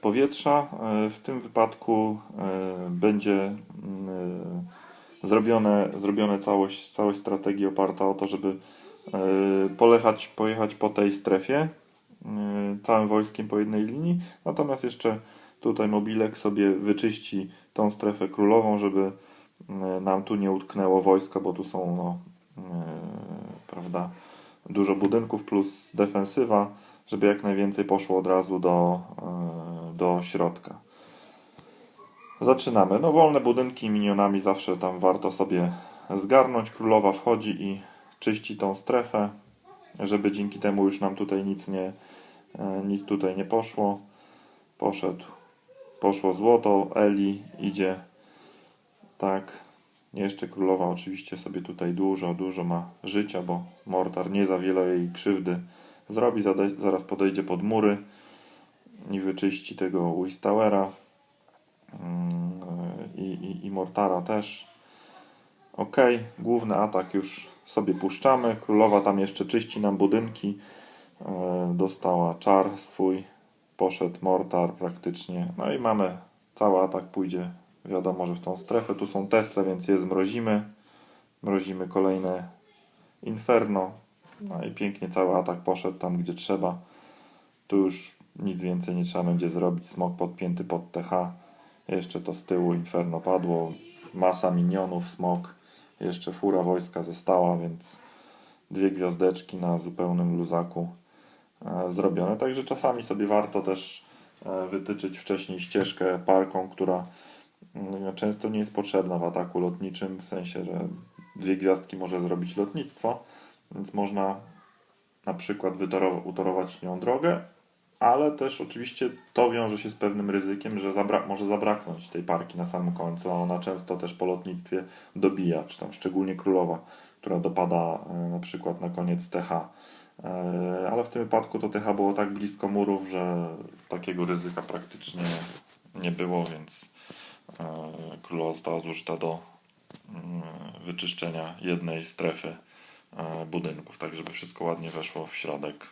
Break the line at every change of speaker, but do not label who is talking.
powietrza. E, W tym wypadku e, będzie mm, e, zrobione, zrobione całość, całość strategii oparta o to, żeby polechać, pojechać po tej strefie całym wojskiem po jednej linii. Natomiast jeszcze tutaj mobilek sobie wyczyści tą strefę królową, żeby nam tu nie utknęło wojsko, bo tu są no, prawda, dużo budynków plus defensywa, żeby jak najwięcej poszło od razu do, do środka. Zaczynamy. No wolne budynki minionami zawsze tam warto sobie zgarnąć. Królowa wchodzi i czyści tą strefę, żeby dzięki temu już nam tutaj nic nie, e, nic tutaj nie poszło. Poszedł, poszło złoto, Eli idzie tak. Jeszcze królowa oczywiście sobie tutaj dużo, dużo ma życia, bo Mortar nie za wiele jej krzywdy zrobi. Zaraz podejdzie pod mury i wyczyści tego Wistowera mm, i, i, i Mortara też. Ok, główny atak już sobie puszczamy. Królowa tam jeszcze czyści nam budynki. E, Dostała czar swój. Poszedł Mortar praktycznie. No i mamy cały atak pójdzie wiadomo, że w tą strefę. Tu są Tesle, więc je zmrozimy. Mrozimy kolejne Inferno. No i pięknie cały atak poszedł tam, gdzie trzeba. Tu już nic więcej nie trzeba będzie zrobić. Smok podpięty pod TH. Jeszcze to z tyłu Inferno padło. Masa minionów, smok. Jeszcze fura wojska została, więc dwie gwiazdeczki na zupełnym luzaku e, zrobione. Także czasami sobie warto też e, wytyczyć wcześniej ścieżkę parką, która mm, często nie jest potrzebna w ataku lotniczym, w sensie, że dwie gwiazdki może zrobić lotnictwo, więc można na przykład utorować nią drogę, ale też oczywiście to wiąże się z pewnym ryzykiem, że zabra- może zabraknąć tej parki na samym końcu, a ona często też po lotnictwie dobija, czy tam szczególnie królowa, która dopada e, na przykład na koniec TH. E, Ale w tym wypadku to TH było tak blisko murów, że takiego ryzyka praktycznie nie było, więc e, królowa została zużyta do mm, wyczyszczenia jednej strefy budynków, tak żeby wszystko ładnie weszło w środek.